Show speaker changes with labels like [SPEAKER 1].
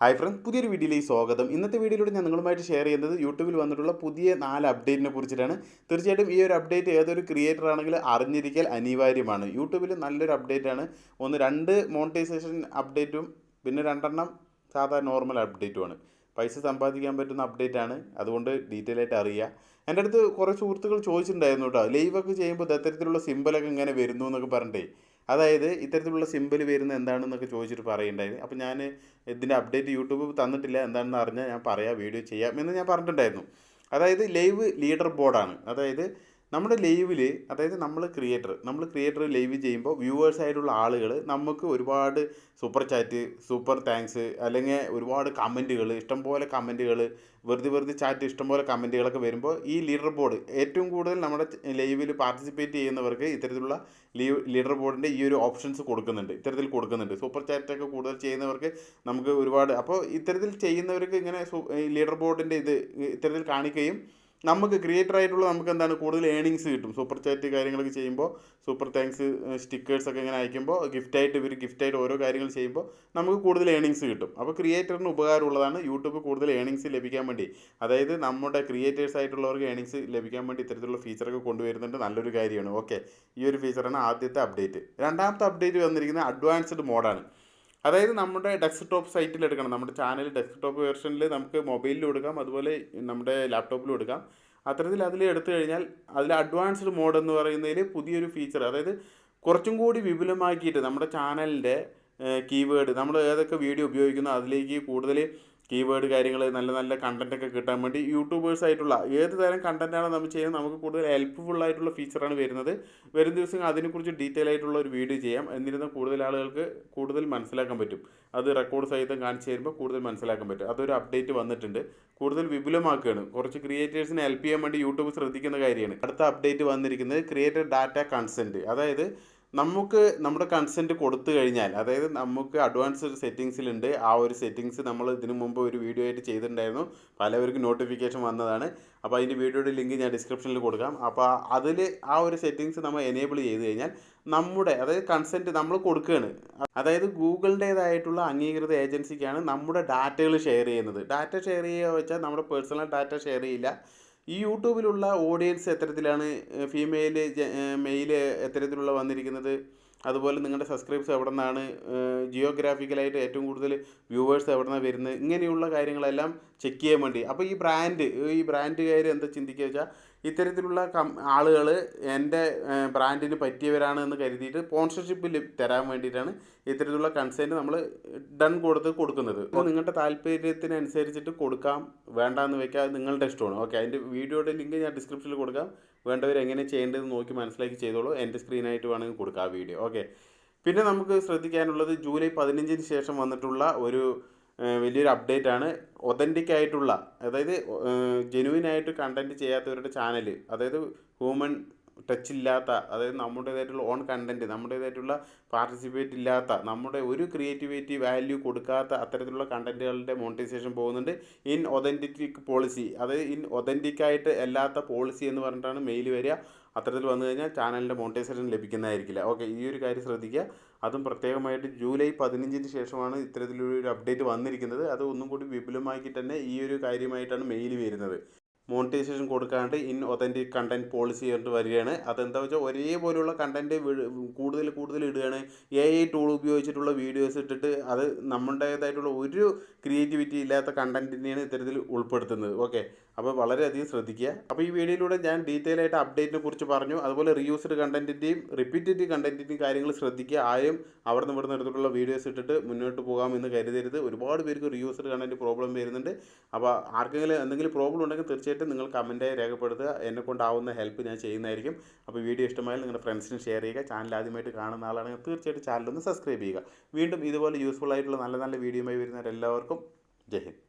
[SPEAKER 1] Hi friends പുതിയൊരു വീഡിയോയിലേക്ക് സ്വാഗതം. ഇന്നത്തെ വീഡിയോയിലൂടെ ഞാൻ നിങ്ങളുമായിട്ട് ഷെയർ ചെയ്യുന്നത് യൂട്യൂബിൽ വന്നിട്ടുള്ള പുതിയ നാല് അപ്ഡേറ്റിനെ കുറിച്ചിട്ടാണ്. തീർച്ചയായിട്ടും ഈ ഒരു അപ്ഡേറ്റ് ഏതൊരു ക്രിയേറ്റർ ആണെങ്കിൽ അറിഞ്ഞിരിക്കൽ അനിവാര്യമാണ്. യൂട്യൂബിൽ നല്ലൊരു അപ്ഡേറ്റ് ആണ്. ഒന്ന് രണ്ട് മോണിറ്റൈസേഷൻ അപ്ഡേറ്റും പിന്നെ രണ്ടെണ്ണം സാധാ നോർമൽ അപ്ഡേറ്റുമാണ് പൈസ സമ്പാദിക്കാൻ പറ്റുന്ന അപ്ഡേറ്റ് ആണ്. അതുകൊണ്ട് ഡീറ്റെയിൽ ആയിട്ട് അറിയുക. എന്റെ അടുത്ത് കുറേ സുഹൃത്തുക്കൾ ചോദിച്ചിട്ടുണ്ടായിരുന്നു കേട്ടോ. ലൈവൊക്കെ ചെയ്യുമ്പോൾ ഇത്തരത്തിലുള്ള സിമ്പിളൊക്കെ ഇങ്ങനെ വരുന്നു എന്നൊക്കെ പറഞ്ഞിട്ടേ. അതായത് ഇത്തരത്തിലുള്ള സിമ്പിൾ വരുന്ന എന്താണെന്നൊക്കെ ചോദിച്ചിട്ട് പറയുണ്ടായിരുന്നു അപ്പോൾ ഞാൻ ഇതിന്റെ അപ്ഡേറ്റ് യൂട്യൂബ് തന്നിട്ടില്ല. എന്താണെന്ന് അറിഞ്ഞാൽ ഞാൻ പറയാം വീഡിയോ ചെയ്യാം എന്ന് ഞാൻ പറഞ്ഞിട്ടുണ്ടായിരുന്നു. അതായത് ലൈവ് ലീഡർ ബോർഡാണ്. അതായത് നമ്മുടെ ലൈവിൽ അതായത് നമ്മൾ ക്രിയേറ്റർ നമ്മൾ ക്രിയേറ്റർ ലൈവ് ചെയ്യുമ്പോൾ വ്യൂവേഴ്സ് ആയിട്ടുള്ള ആളുകൾ നമുക്ക് ഒരുപാട് സൂപ്പർ ചാറ്റ് സൂപ്പർ താങ്ക്സ് അല്ലെങ്കിൽ ഒരുപാട് കമന്റുകൾ ഇഷ്ടംപോലെ കമന്റുകൾ വെറുതെ വെറുതെ ചാറ്റ് ഇഷ്ടംപോലെ കമന്റുകളൊക്കെ വരുമ്പോൾ ഈ ലീഡർ ബോർഡ് ഏറ്റവും കൂടുതൽ നമ്മുടെ ലൈവിൽ പാർട്ടിസിപ്പേറ്റ് ചെയ്യുന്നവർക്ക് ഇത്തരത്തിലുള്ള ലീവ് ലീഡർ ബോർഡിന്റെ ഈ ഒരു ഓപ്ഷൻസ് കൊടുക്കുന്നുണ്ട് ഇത്തരത്തിൽ കൊടുക്കുന്നുണ്ട്. സൂപ്പർ ചാറ്റൊക്കെ കൂടുതൽ ചെയ്യുന്നവർക്ക് നമുക്ക് ഒരുപാട് അപ്പോൾ ഇത്തരത്തിൽ ചെയ്യുന്നവർക്ക് ഇങ്ങനെ ലീഡർ ബോർഡിന്റെ ഇത് ഇത്തരത്തിൽ കാണിക്കുകയും നമുക്ക് ക്രിയേറ്റർ ആയിട്ടുള്ള നമുക്ക് എന്താണ് കൂടുതൽ ഏണിങ്സ് കിട്ടും. സൂപ്പർ ചാറ്റ് കാര്യങ്ങളൊക്കെ ചെയ്യുമ്പോൾ സൂപ്പർ താങ്ക്സ് സ്റ്റിക്കേഴ്സ് ഒക്കെ ഇങ്ങനെ അയക്കുമ്പോൾ ഗിഫ്റ്റായിട്ട് ഇവർ ഗിഫ്റ്റായിട്ട് ഓരോ കാര്യങ്ങൾ ചെയ്യുമ്പോൾ നമുക്ക് കൂടുതൽ ഏണിങ്സ് കിട്ടും. അപ്പോൾ ക്രിയേറ്ററിന് ഉപകാരമുള്ളതാണ് യൂട്യൂബ് കൂടുതൽ ഏണിങ്സ് ലഭിക്കാൻ വേണ്ടി. അതായത് നമ്മുടെ ക്രിയേറ്റേഴ്സ് ആയിട്ടുള്ളവർക്ക് ഏണിങ്സ് ലഭിക്കാൻ വേണ്ടി ഇത്തരത്തിലുള്ള ഫീച്ചറൊക്കെ കൊണ്ടുവരുന്നുണ്ട്. നല്ലൊരു കാര്യമാണ്. ഓക്കെ ഈ ഒരു ഫീച്ചറാണ് ആദ്യത്തെ അപ്ഡേറ്റ് രണ്ടാമത്തെ അപ്ഡേറ്റ് വന്നിരിക്കുന്നത് അഡ്വാൻസ്ഡ് മോഡാണ് അതായത് നമ്മുടെ ഡെസ്ക്ടോപ്പ് സൈറ്റിൽ എടുക്കണം. നമ്മുടെ ചാനൽ ഡെസ്ക്ടോപ്പ് വേർഷനിൽ നമുക്ക് മൊബൈലിൽ എടുക്കാം അതുപോലെ നമ്മുടെ ലാപ്ടോപ്പിലും എടുക്കാം അത്തരത്തിൽ അതിൽ എടുത്തു കഴിഞ്ഞാൽ അതിൽ അഡ്വാൻസ്ഡ് മോഡ് എന്ന് പറയുന്നതിൽ പുതിയൊരു ഫീച്ചർ അതായത് കുറച്ചും കൂടി വിപുലമാക്കിയിട്ട് നമ്മുടെ ചാനലിന്റെ കീവേഡ് നമ്മൾ ഏതൊക്കെ വീഡിയോ ഉപയോഗിക്കുന്നോ അതിലേക്ക് കൂടുതൽ കീവേഡ് കാര്യങ്ങൾ നല്ല നല്ല കണ്ടന്റൊക്കെ കിട്ടാൻ വേണ്ടി യൂട്യൂബേഴ്സ് ആയിട്ടുള്ള ഏത് തരം കണ്ടന്റാണ് നമ്മൾ ചെയ്യുന്നത് നമുക്ക് കൂടുതൽ ഹെൽപ്ഫുൾ ആയിട്ടുള്ള ഫീച്ചറാണ് വരുന്നത്. വരും ദിവസം അതിനെക്കുറിച്ച് ഡീറ്റെയിൽ ആയിട്ടുള്ള ഒരു വീഡിയോ ചെയ്യാം. എന്നിരുന്നാൽ കൂടുതൽ ആളുകൾക്ക് കൂടുതൽ മനസ്സിലാക്കാൻ പറ്റും. അത് റെക്കോർഡ് സഹിതം കാണിച്ചു തരുമ്പോൾ കൂടുതൽ മനസ്സിലാക്കാൻ പറ്റും. അതൊരു അപ്ഡേറ്റ് വന്നിട്ടുണ്ട്. കൂടുതൽ വിപുലമാക്കുകയാണ്. കുറച്ച് ക്രിയേറ്റേഴ്സിനെ ഹെൽപ്പ് ചെയ്യാൻ വേണ്ടി യൂട്യൂബ് ശ്രദ്ധിക്കുന്ന കാര്യമാണ്. അടുത്ത അപ്ഡേറ്റ് വന്നിരിക്കുന്നത് ക്രിയേറ്റർ ഡാറ്റ കൺസെന്റ് അതായത് നമുക്ക് നമ്മുടെ കൺസെന്റ് കൊടുത്തു കഴിഞ്ഞാൽ അതായത് നമുക്ക് അഡ്വാൻസ് ഒരു സെറ്റിങ്സിലുണ്ട് ആ ഒരു സെറ്റിങ്സ് നമ്മൾ ഇതിനു മുമ്പ് ഒരു വീഡിയോ ആയിട്ട് ചെയ്തിട്ടുണ്ടായിരുന്നു. പലവർക്കും നോട്ടിഫിക്കേഷൻ വന്നതാണ്. അപ്പോൾ അതിന്റെ വീഡിയോയുടെ ലിങ്ക് ഞാൻ ഡിസ്ക്രിപ്ഷനിൽ കൊടുക്കാം. അപ്പോൾ അതിൽ ആ ഒരു സെറ്റിങ്സ് നമ്മൾ എനേബിൾ ചെയ്ത് കഴിഞ്ഞാൽ നമ്മുടെ അതായത് കൺസെന്റ് നമ്മൾ കൊടുക്കുകയാണ് അതായത് ഗൂഗിളിന്റേതായിട്ടുള്ള അംഗീകൃത ഏജൻസിക്കാണ് നമ്മുടെ ഡാറ്റകൾ ഷെയർ ചെയ്യുന്നത്. ഡാറ്റ ഷെയർ ചെയ്യുക വെച്ചാൽ നമ്മുടെ പേഴ്സണൽ ഡാറ്റ ഷെയർ ചെയ്യില്ല. ഈ യൂട്യൂബിലുള്ള ഓഡിയൻസ് എത്തരത്തിലാണ് ഫീമെയിൽ മെയിൽ എത്തരത്തിലുള്ള വന്നിരിക്കുന്നത്. അതുപോലെ നിങ്ങളുടെ സബ്സ്ക്രൈബ്സ് എവിടെ നിന്നാണ് ജിയോഗ്രാഫിക്കലായിട്ട് ഏറ്റവും കൂടുതൽ വ്യൂവേഴ്സ് എവിടെ നിന്നാണ് വരുന്നത്? ഇങ്ങനെയുള്ള കാര്യങ്ങളെല്ലാം ചെക്ക് ചെയ്യാൻ വേണ്ടി. അപ്പോൾ ഈ ബ്രാൻഡ് ഈ ബ്രാൻഡുകാർ എന്താ ചിന്തിക്കുക വെച്ചാൽ ഇത്തരത്തിലുള്ള കം ആളുകൾ എന്റെ ബ്രാൻഡിന് പറ്റിയവരാണ് എന്ന് കരുതിയിട്ട് സ്പോൺസർഷിപ്പ് തരാൻ വേണ്ടിയിട്ടാണ് ഇത്തരത്തിലുള്ള കൺസെന്റ് നമ്മൾ ഡൺ കൊടുത്ത് കൊടുക്കുന്നത്. അപ്പോൾ നിങ്ങളുടെ താല്പര്യത്തിനനുസരിച്ചിട്ട് കൊടുക്കാം വേണ്ടാന്ന് വെക്കാം അത് നിങ്ങളുടെ ഇഷ്ടമാണ്. ഓക്കെ അതിന്റെ വീഡിയോയുടെ ലിങ്ക് ഞാൻ ഡിസ്ക്രിപ്ഷനിൽ കൊടുക്കാം. വേണ്ടവർ എങ്ങനെ ചെയ്യേണ്ടതെന്ന് നോക്കി മനസ്സിലാക്കി ചെയ്തോളൂ. എന്റെ സ്ക്രീനായിട്ട് വേണമെങ്കിൽ കൊടുക്കാം ആ വീഡിയോ. ഓക്കെ. പിന്നെ നമുക്ക് ശ്രദ്ധിക്കാനുള്ളത് ജൂലൈ പതിനഞ്ചിന് ശേഷം വന്നിട്ടുള്ള ഒരു വലിയൊരു അപ്ഡേറ്റ് ആണ്. ഒതന്റിക് ആയിട്ടുള്ള അതായത് ജെനുവിൻ ആയിട്ട് കണ്ടന്റ് ചെയ്യാത്തവരുടെ ചാനൽ അതായത് ഹ്യൂമൻ ടച്ച് ഇല്ലാത്ത അതായത് നമ്മുടേതായിട്ടുള്ള ഓൺ കണ്ടന്റ് നമ്മുടേതായിട്ടുള്ള പാർട്ടിസിപ്പേറ്റ് ഇല്ലാത്ത നമ്മുടെ ഒരു ക്രിയേറ്റിവിറ്റി വാല്യൂ കൊടുക്കാത്ത അത്തരത്തിലുള്ള കണ്ടന്റുകളുടെ മോണിറ്റൈസേഷൻ പോകുന്നുണ്ട് ഇൻ ഒതന്റിക് പോളിസി അതായത് ഇൻ ഒതന്റിക്കായിട്ട് അല്ലാത്ത പോളിസി എന്ന് പറഞ്ഞിട്ടാണ് മെയിൽ വരിക. അത്തരത്തിൽ വന്നു കഴിഞ്ഞാൽ ചാനലിന്റെ മോണിറ്റൈസേഷൻ ലഭിക്കുന്നതായിരിക്കില്ല. ഓക്കെ ഈ ഒരു കാര്യം ശ്രദ്ധിക്കുക. അതും പ്രത്യേകമായിട്ട് ജൂലൈ പതിനഞ്ചിന് ശേഷമാണ് ഇത്തരത്തിലൊരു അപ്ഡേറ്റ് വന്നിരിക്കുന്നത്. അത് ഒന്നും കൂടി വിപുലമാക്കി തന്നെ ഈ ഒരു കാര്യമായിട്ടാണ് മെയിൽ വരുന്നത്. മോണിറ്റൈസേഷൻ കൊടുക്കാണ്ട് ഇൻ ഒതന്റിക് കണ്ടന്റ് പോളിസി ചെയ്തിട്ട് വരികയാണ്. അതെന്താ വെച്ചാൽ ഒരേപോലെയുള്ള കണ്ടന്റ് കൂടുതൽ കൂടുതൽ ഇടുകയാണ്. എ ഐ ടൂൾ ഉപയോഗിച്ചിട്ടുള്ള വീഡിയോസ് ഇട്ടിട്ട് അത് നമ്മുടേതായിട്ടുള്ള ഒരു ക്രിയേറ്റിവിറ്റി ഇല്ലാത്ത കണ്ടന്റിനെയാണ് ഇത്തരത്തിൽ ഉൾപ്പെടുത്തുന്നത്. ഓക്കെ അപ്പോൾ വളരെയധികം ശ്രദ്ധിക്കുക. അപ്പോൾ ഈ വീഡിയോയിലൂടെ ഞാൻ ഡീറ്റെയിൽ ആയിട്ട് അപ്ഡേറ്റിനെ കുറിച്ച് പറഞ്ഞു. അതുപോലെ റീയൂസ്ഡ് കണ്ടന്റിന്റെയും റിപ്പീറ്റഡ് കണ്ടന്റിന്റെയും കാര്യങ്ങൾ ശ്രദ്ധിക്കുക. ആരും അവിടെ നിന്ന് ഇവിടെ എടുത്തിട്ടുള്ള വീഡിയോസ് ഇട്ടിട്ട് മുന്നോട്ട് പോകാമെന്ന് കരുതരുത്. ഒരുപാട് പേർക്ക് റീയൂസ്ഡ് കണ്ടന്റ് പ്രോബ്ലം വരുന്നുണ്ട്. അപ്പോൾ ആർക്കെങ്കിലും എന്തെങ്കിലും പ്രോബ്ലം ഉണ്ടെങ്കിൽ തീർച്ചയായിട്ടും തീർച്ചയായിട്ടും നിങ്ങൾ കമന്റായി രേഖപ്പെടുത്തുക. എന്നെ കൊണ്ടാവുന്ന ഹെൽപ്പ് ഞാൻ ചെയ്യുന്നതായിരിക്കും. അപ്പോൾ വീഡിയോ ഇഷ്ടമായാൽ നിങ്ങളുടെ ഫ്രണ്ട്സിനും ഷെയർ ചെയ്യുക. ചാനൽ ആദ്യമായിട്ട് കാണുന്ന ആളാണെങ്കിൽ തീർച്ചയായിട്ടും ചാനലൊന്ന് സബ്സ്ക്രൈബ് ചെയ്യുക. വീണ്ടും ഇതുപോലെ യൂസ്ഫുൾ ആയിട്ടുള്ള നല്ല നല്ല വീഡിയോയുമായി വരുന്നവരെല്ലാവർക്കും ജയ് ഹിന്ദ്.